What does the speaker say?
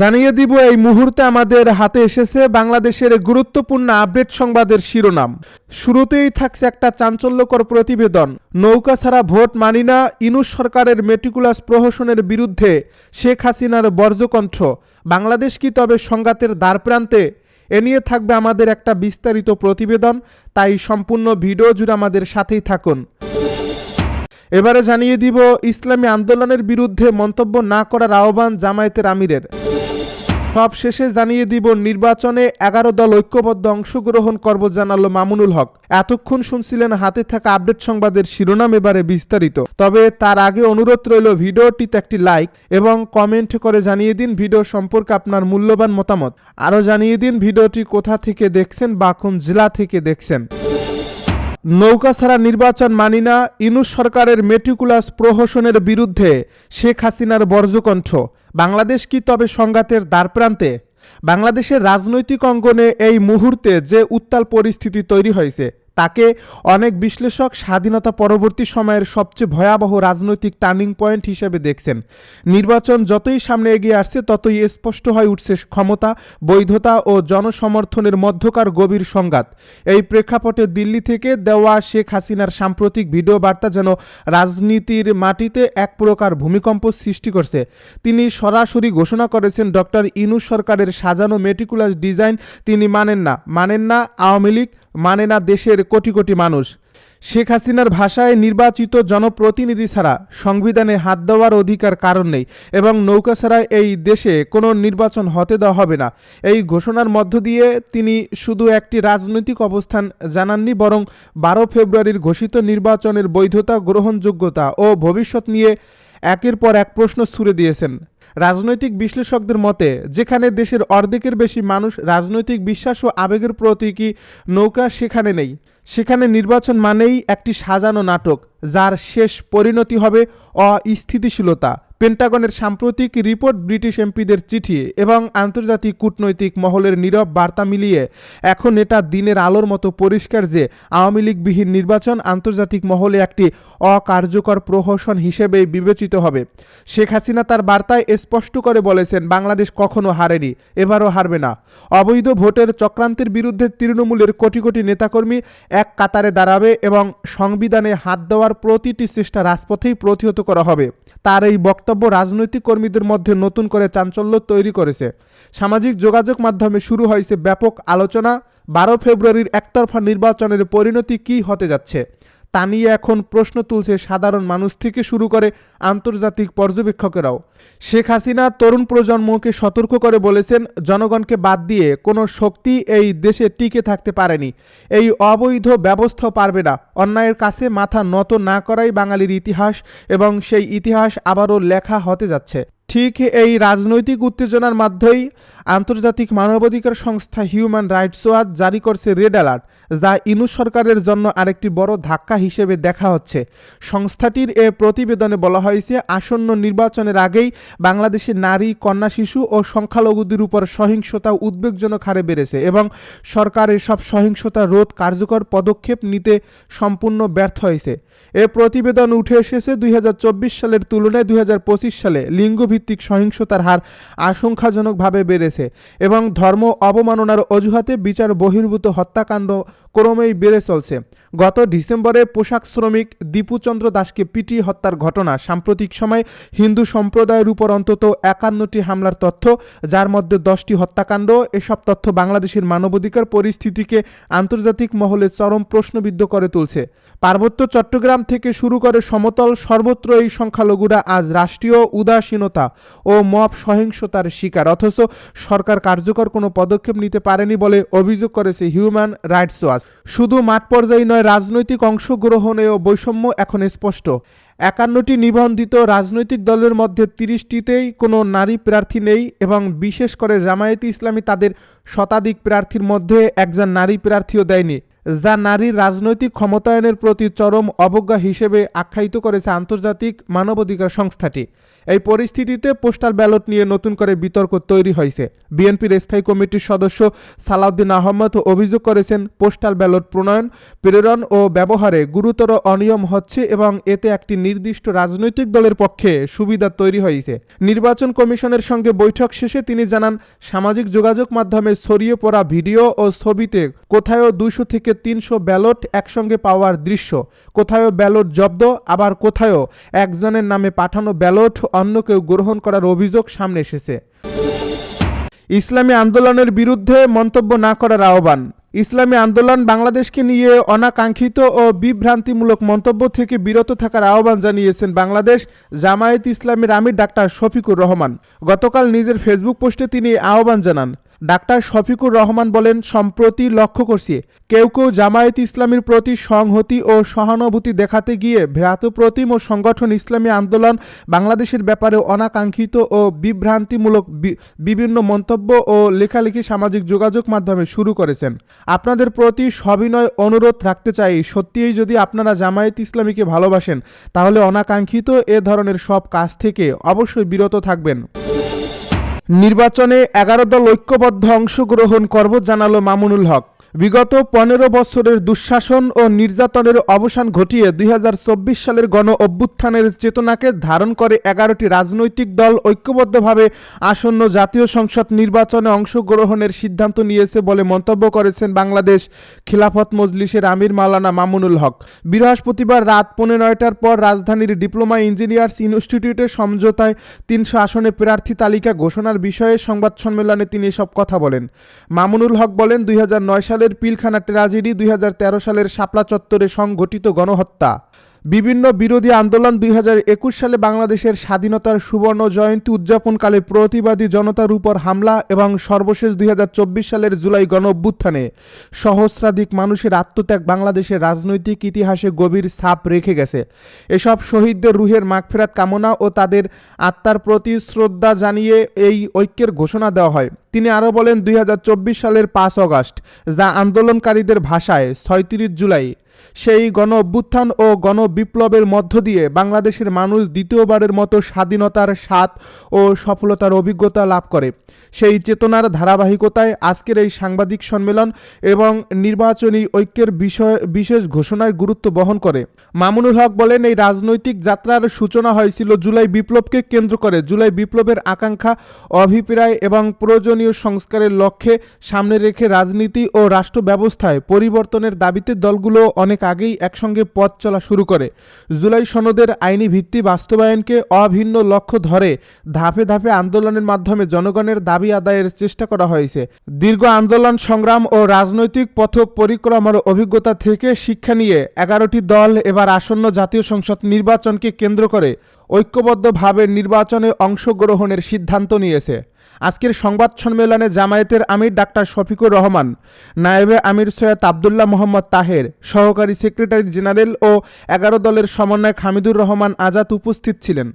জানিয়ে দিব, এই মুহূর্তে আমাদের হাতে এসেছে বাংলাদেশের গুরুত্বপূর্ণ আপডেট সংবাদের শিরোনাম। শুরুতেই থাকছে একটা চাঞ্চল্যকর প্রতিবেদন। নৌকা ছাড়া ভোট মানি না, ইনুস সরকারের মেটিকুলাস প্রহসনের বিরুদ্ধে শেখ হাসিনার বর্জ্যকণ্ঠ। বাংলাদেশ কি তবে সংঘাতের দ্বারপ্রান্তে? এ নিয়ে থাকবে আমাদের একটা বিস্তারিত প্রতিবেদন, তাই সম্পূর্ণ ভিডিও জুড়ে আমাদের সাথেই থাকুন। এবারে জানিয়ে দিব, ইসলামী আন্দোলনের বিরুদ্ধে মন্তব্য না করার আহ্বান জামায়াতের আমিরের। সব শেষে জানিয়ে দিব, নির্বাচনে এগারো দল ঐক্যবদ্ধ অংশগ্রহণ করব জানালো মামুনুল হক। এতক্ষণ শুনছিলেন হাতে থাকা আপডেট সংবাদের শিরোনাম এবারে বিস্তারিত। তবে তার আগে অনুরোধ রইল, ভিডিওটিতে একটি লাইক এবং কমেন্ট করে জানিয়ে দিন ভিডিও সম্পর্কে আপনার মূল্যবান মতামত। আরও জানিয়ে দিন ভিডিওটি কোথা থেকে দেখছেন বা কোন জেলা থেকে দেখছেন। নৌকা ছাড়া নির্বাচন মানি না, ইনুস সরকারের মেটিকুলাস প্রহসনের বিরুদ্ধে শেখ হাসিনার বর্জ্যকণ্ঠ। বাংলাদেশ কি তবে সংঘাতের দ্বারপ্রান্তে? বাংলাদেশের রাজনৈতিক অঙ্গনে এই মুহূর্তে যে উত্তাল পরিস্থিতি তৈরি হয়েছে তাকে অনেক বিশ্লেষক স্বাধীনতা পরবর্তী সময়ের সবচেয়ে ভয়াবহ রাজনৈতিক টার্নিং পয়েন্ট হিসেবে দেখছেন। নির্বাচন যতই সামনে এগিয়ে আসছে, ততই স্পষ্ট হয়ে উঠছে ক্ষমতা, বৈধতা ও জনসমর্থনের মধ্যকার গভীর সংঘাত। এই প্রেক্ষাপটে দিল্লি থেকে দেওয়া শেখ হাসিনার সাম্প্রতিক ভিডিও বার্তা যেন রাজনীতির মাটিতে এক প্রকার ভূমিকম্প সৃষ্টি করছে। তিনি সরাসরি ঘোষণা করেছেন, ডক্টর ইনু সরকারের সাজানো মেটিকুলাস ডিজাইন তিনি মানেন না। মানেন না আওয়ামী লীগ মানে না দেশের কোটি কোটি মানুষ। শেখ হাসিনার ভাষায় নির্বাচিত জনপ্রতিনিধি ছাড়া সংবিধানে হাত দেওয়ার অধিকার কারণ নেই এবং নৌকা ছাড়া এই দেশে কোনো নির্বাচন হতে দেওয়া হবে না। এই ঘোষণার মধ্য দিয়ে তিনি শুধু একটি রাজনৈতিক অবস্থান জানাননি, বরং বারো ফেব্রুয়ারির ঘোষিত নির্বাচনের বৈধতা, গ্রহণযোগ্যতা ও ভবিষ্যৎ নিয়ে একের পর এক প্রশ্ন ছুড়ে দিয়েছেন। রাজনৈতিক বিশ্লেষকদের মতে, যেখানে দেশের অর্ধেকের বেশি মানুষ রাজনৈতিক বিশ্বাস ও আবেগের প্রতীকী নৌকা সেখানে নেই। সেখানে নির্বাচন মানেই একটি সাজানো নাটক, যার শেষ পরিণতি হবে অস্থিতিশীলতা। পেন্টাগনের সাম্প্রতিক রিপোর্ট ব্রিটিশ এমপিদের চিঠি এবং আন্তর্জাতিক কূটনৈতিক মহলের নীরব বার্তা মিলিয়ে এখন এটা দিনের আলোর মতো পরিষ্কার যে আওয়ামী লীগবিহীন নির্বাচন আন্তর্জাতিক মহলে একটি অকার্যকর প্রহসন হিসেবেই বিবেচিত হবে। শেখ হাসিনা তার বার্তায় স্পষ্ট করে বলেছেন, বাংলাদেশ কখনো হারেনি, এবারও হারবে না। অবৈধ ভোটের চক্রান্তের বিরুদ্ধে তৃণমূলের কোটি কোটি নেতাকর্মী এক কাতারে দাঁড়াবে এবং সংবিধানে হাত দেওয়ার প্রতিটি চেষ্টা রাজপথেই প্রতিহত করা হবে। তার এই বক্তব্য রাজনৈতিক কর্মীদের মধ্যে নতুন করে চাঞ্চল্য তৈরি করেছে। সামাজিক যোগাযোগ মাধ্যমে শুরু হয়েছে ব্যাপক আলোচনা। বারো ফেব্রুয়ারির একতরফা নির্বাচনের পরিণতি কী হতে যাচ্ছে? তা নিয়ে এখন প্রশ্ন তুলছে সাধারণ মানুষ থেকে শুরু করে আন্তর্জাতিক পর্যবেক্ষকেরাও। শেখ হাসিনা তরুণ প্রজন্মকে সতর্ক করে বলেছেন, জনগণকে বাদ দিয়ে কোনো শক্তি এই দেশে টিকে থাকতে পারেনি। এই অবৈধ ব্যবস্থা পারবে না। অন্যায়ের কাছে মাথা নত না করাই বাঙালির ইতিহাস এবং সেই ইতিহাস আবারও লেখা হতে যাচ্ছে। ঠিক এই রাজনৈতিক উত্তেজনার মাধ্যমেই আন্তর্জাতিক মানবাধিকার সংস্থা হিউম্যান রাইটস ওয়াচ জারি করছে রেড অ্যালার্ট। যা ইনুস সরকারের জন্য আরেকটি বড় ধাক্কা হিসেবে দেখা হচ্ছে। সংস্থাটির এ প্রতিবেদনে বলা হয়েছে, আসন্ন নির্বাচনের আগেই বাংলাদেশের নারী, কন্যা, শিশু ও সংখ্যালঘুদের উপর সহিংসতা উদ্বেগজনক হারে বেড়েছে এবং সরকার এসব সহিংসতা রোধ কার্যকর পদক্ষেপ নিতে সম্পূর্ণ ব্যর্থ হয়েছে। এ প্রতিবেদন উঠে এসেছে দুই হাজার চব্বিশ সালের তুলনায় দুই হাজার পঁচিশ সালে। লিঙ্গভিত্তিক সহিংসতার হার আশঙ্কাজনকভাবে বেড়েছে এবং ধর্ম অবমাননার অজুহাতে বিচার বহির্ভূত হত্যাকাণ্ড ক্রমেই বেড়ে চলছে। গত ডিসেম্বরে পোশাক শ্রমিক দীপুচন্দ্র দাসকে পিটিয়ে হত্যার ঘটনা সাম্প্রতিক সময় হিন্দু সম্প্রদায়ের উপর অন্তত একান্নটি হামলার তথ্য, যার মধ্যে দশটি হত্যাকাণ্ড। এসব তথ্য বাংলাদেশের মানবাধিকার পরিস্থিতিকে আন্তর্জাতিক মহলে চরম প্রশ্নবিদ্ধ করে তুলছে। পার্বত্য চট্টগ্রাম থেকে শুরু করে সমতল সর্বত্র এই সংখ্যালঘুরা আজ রাষ্ট্রীয় উদাসীনতা ও মব সহিংসতার শিকার, অথচ সরকার কার্যকর কোনো পদক্ষেপ নিতে পারেনি বলে অভিযোগ করেছে হিউম্যান রাইটস ওয়াচ শুধু মাঠ পর্যায়ে নয়, রাজনৈতিক অংশগ্রহণেও বৈষম্য এখন স্পষ্ট। একান্নটি নিবন্ধিত রাজনৈতিক দলের মধ্যে তিরিশটিতেই কোনো নারী প্রার্থী নেই এবং বিশেষ করে জামায়াতে ইসলামী তাদের শতাধিক প্রার্থীর মধ্যে একজন নারী প্রার্থীও দেয়নি। যা নারীর রাজনৈতিক ক্ষমতায়নের প্রতি চরম অবজ্ঞা হিসেবে আখ্যায়িত করেছে আন্তর্জাতিক মানবাধিকার সংস্থাটি। এই পরিস্থিতিতে পোস্টাল ব্যালট নিয়ে নতুন করে বিতর্ক তৈরি হয়েছে। বিএনপির স্থায়ী কমিটির সদস্য সালাউদ্দিন আহমদ অভিযোগ করেছেন, পোস্টাল ব্যালট প্রণয়ন, প্রেরণ ও ব্যবহারে গুরুতর অনিয়ম হচ্ছে এবং এতে একটি নির্দিষ্ট রাজনৈতিক দলের পক্ষে সুবিধা তৈরি হয়েছে। নির্বাচন কমিশনের সঙ্গে বৈঠক শেষে তিনি জানান, সামাজিক যোগাযোগ মাধ্যমে ছড়িয়ে পড়া ভিডিও ও ছবিতে কোথাও দুশো থেকে তিনশো ব্যালট একসঙ্গে পাওয়ার দৃশ্য। কোথাও ব্যালট জব্দ, আবার কোথাও একজনের নামে পাঠানো ব্যালট অন্য কেউ গ্রহণ করার অভিযোগ সামনে এসেছে। ইসলামী আন্দোলনের বিরুদ্ধে মন্তব্য না করার আহ্বান। ইসলামী আন্দোলন বাংলাদেশকে নিয়ে অনাকাঙ্ক্ষিত ও বিভ্রান্তিমূলক মন্তব্য থেকে বিরত থাকার আহ্বান জানিয়েছেন বাংলাদেশ জামায়াত ইসলামের আমির ডাক্তার শফিকুর রহমান। গতকাল নিজের ফেসবুক পোস্টে তিনি আহ্বান জানান ডাক্তার শফিকুর রহমান বলেন, সম্প্রতি লক্ষ্য করছি, কেউ কেউ জামায়াত ইসলামীর প্রতি সংহতি ও সহানুভূতি দেখাতে গিয়ে ভ্রাতপ্রতিম ও সংগঠন ইসলামী আন্দোলন, বাংলাদেশের ব্যাপারে অনাকাঙ্ক্ষিত ও বিভ্রান্তিমূলক বিভিন্ন মন্তব্য ও লেখালেখি সামাজিক যোগাযোগ মাধ্যমে শুরু করেছেন। আপনাদের প্রতি সবিনয় অনুরোধ রাখতে চাই, সত্যিই যদি আপনারা জামায়াত ইসলামীকে ভালোবাসেন, তাহলে অনাকাঙ্ক্ষিত এ ধরনের সব কাজ থেকে অবশ্যই বিরত থাকবেন। নির্বাচনে এগারো দল ঐক্যবদ্ধ অংশগ্রহণ করব, জানালো মামুনুল হক। বিগত পনেরো বছরের দুঃশাসন ও নির্যাতনের অবসান ঘটিয়ে দুই হাজার চব্বিশ সালের গণ অভ্যুত্থানের চেতনাকে ধারণ করে এগারোটি রাজনৈতিক দল ঐক্যবদ্ধভাবে আসন্ন জাতীয় সংসদ নির্বাচনে অংশগ্রহণের সিদ্ধান্ত নিয়েছে বলে মন্তব্য করেছেন বাংলাদেশ খিলাফত মজলিসের আমির মালানা মামুনুল হক। বৃহস্পতিবার রাত পৌনে নয়টার পর রাজধানীর ডিপ্লোমা ইঞ্জিনিয়ার্স ইনস্টিটিউটের সমঝোতায় তিনশো আসনে প্রার্থী তালিকা ঘোষণার বিষয়ে সংবাদ সম্মেলনে তিনি সব কথা বলেন। মামুনুল হক বলেন, দুই হাজার নয় সালের পিলখানা ট্র্যাজেডি, দুই হাজার তেরো সালের শাপলা চত্বরে সংঘটিত গণহত্যা। বিভিন্ন বিরোধী আন্দোলন দুই হাজার একুশ সালে বাংলাদেশের স্বাধীনতার সুবর্ণ জয়ন্তী উদযাপনকালে প্রতিবাদী জনতার উপর হামলা এবং সর্বশেষ দুই হাজার চব্বিশ সালের জুলাই গণ অভ্যুত্থানে সহস্রাধিক মানুষের আত্মত্যাগ বাংলাদেশের রাজনৈতিক ইতিহাসে গভীর ছাপ রেখে গেছে। এসব শহীদদের রুহের মাগফেরাত কামনা ও তাদের আত্মার প্রতি শ্রদ্ধা জানিয়ে এই ঐক্যের ঘোষণা দেওয়া হয়। তিনি আরও বলেন, দুই হাজার চব্বিশ সালের পাঁচ অগাস্ট, যা আন্দোলনকারীদের ভাষায়, ছয়ত্রিশ জুলাই সেই গণ অভ্যুত্থান ও গণ বিপ্লবের মধ্য দিয়ে বাংলাদেশের মানুষ দ্বিতীয়বারের মতো স্বাধীনতার স্বাদ ও সফলতার অভিজ্ঞতা লাভ করে। সেই চেতনার ধারাবাহিকতায় আজকের এই সাংবাদিক সম্মেলন এবং নির্বাচনী ঐক্যের বিষয়, বিশেষ ঘোষণায় গুরুত্ব বহন করে। মামুনুল হক বলেন, এই রাজনৈতিক যাত্রার সূচনা হয়েছিল জুলাই বিপ্লবকে কেন্দ্র করে। জুলাই বিপ্লবের আকাঙ্ক্ষা, অভিপ্রায় এবং প্রয়োজনীয় সংস্কারের লক্ষ্যে সামনে রেখে রাজনীতি ও রাষ্ট্র ব্যবস্থায় পরিবর্তনের দাবিতে দলগুলো অনেক আগেই একসঙ্গে পথ চলা শুরু করে। জুলাই সনদের আইনি ভিত্তি বাস্তবায়নকে অভিন্ন লক্ষ্য ধরে ধাপে ধাপে আন্দোলনের মাধ্যমে জনগণের দাবি আদায়ের চেষ্টা করা হয়েছে। দীর্ঘ আন্দোলন, সংগ্রাম ও রাজনৈতিক পথ পরিক্রমার অভিজ্ঞতা থেকে শিক্ষা নিয়ে এগারোটি দল এবার আসন্ন জাতীয় সংসদ নির্বাচনকে কেন্দ্র করে ঐক্যবদ্ধভাবে নির্বাচনে অংশগ্রহণের সিদ্ধান্ত নিয়েছে। আজকের সংবাদ সম্মেলনে জামায়াতের আমির ডাক্তার শফিকুর রহমান, নায়েবে আমির সৈয়দ আবদুল্লাহ মোহাম্মদ তাহের, সহকারী সেক্রেটারি জেনারেল ও এগারো দলের সমন্বয়ক হামিদুর রহমান আজাদ উপস্থিত ছিলেন।